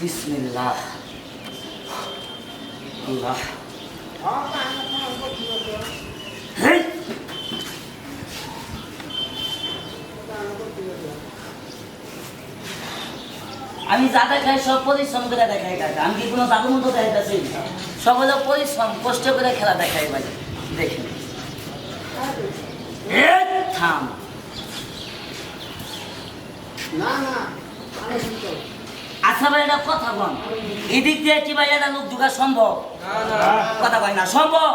বিসমিল্লাহ। আল্লাহ! আমি যা দেখাই সব পরিশ্রম করে দেখাই কাকা। আমি কি কোনো দাদু মতো দেখাইতেছি? সকলে পরিশ্রম কষ্ট করে খেলা দেখাই ভাই। দেখেন। এ, থাম। না না আমি আচ্ছা এটা কথা বল। এদিক দিয়ে ভাই এটা লোক ঢুকা সম্ভব? কথা কয় না সম্ভব?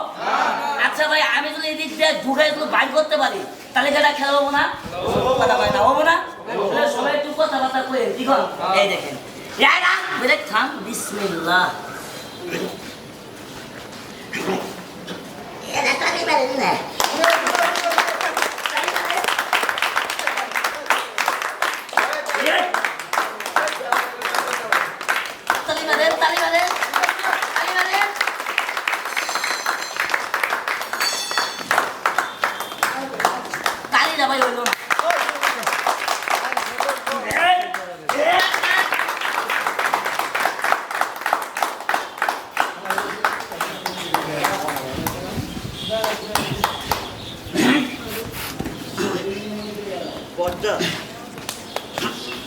আচ্ছা ভাই আমি যদি এদিক দিয়ে ঢুকে একটু বাইর করতে পারি তাহলে এটা খেলা না? কথা কয় না না? সবাই একটু কথাবার্তা করে কর এই দেখেন। না, থাম বিসমিল্লাহ এটা তালি মারেন না এই! তালি মারেন তালি মারেন তালি মারেন তালি ভাই হইল না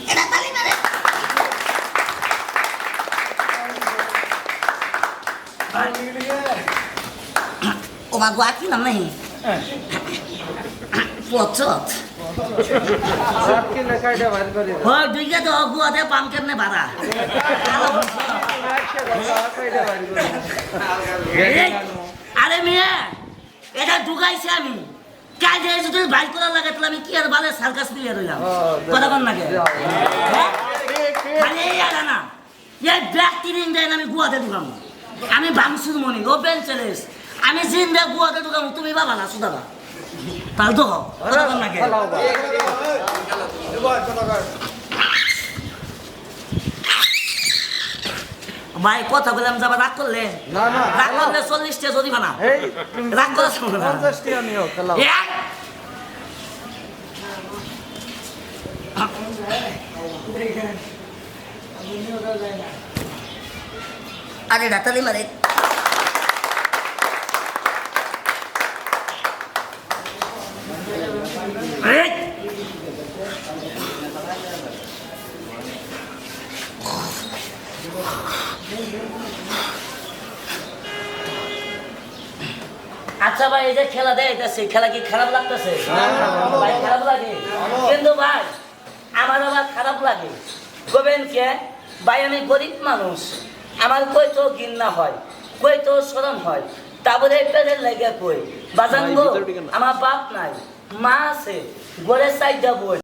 এটা তালি পচত হয় দুইকে তো গুয়াতে পাম কেমনে বাড়া? লেখাটা বার করে আরে মেয়ে এটা ঢুকাইছে আমি। কাজে যদি বাইক করা লাগে তাহলে আমি কি আর বালে সার্কাস দিয়ে রইলাম? ও, কথা কন যাও। হ্যাঁ? খালি আর না এই ব্যাগ তিন দেন আমি গুয়াতে ঢুকাম। আমি বাংসুর মনি ওপেন চ্যালেঞ্জ আমি জিন্দা গুয়াতে ঢুকাম তুমি বাবা না সুদাবা। তাহলে তো হোক কথা কন? নাকি খেলাও বা। ভাই কথা বললাম যাবা রাগ করলে? রাগ করলে চল্লিশটা যদি বানা। রাগ করা শুনবে না। আরে রাতালি মারে এই! আচ্ছা ভাই এই যে খেলা দেয় খেলা কি খারাপ লাগতেছে? ভাই খারাপ লাগে? কিন্তু ভাই আমার আবার খারাপ লাগে। গোবেন কে? ভাই আমি গরিব মানুষ। আমার কই তো ঘৃণা হয় কই তো শরম হয়। তারপরে পেটের লেগে কই? বাজান আমার বাপ নাই মা আছে গড়ের সাইডটা বই।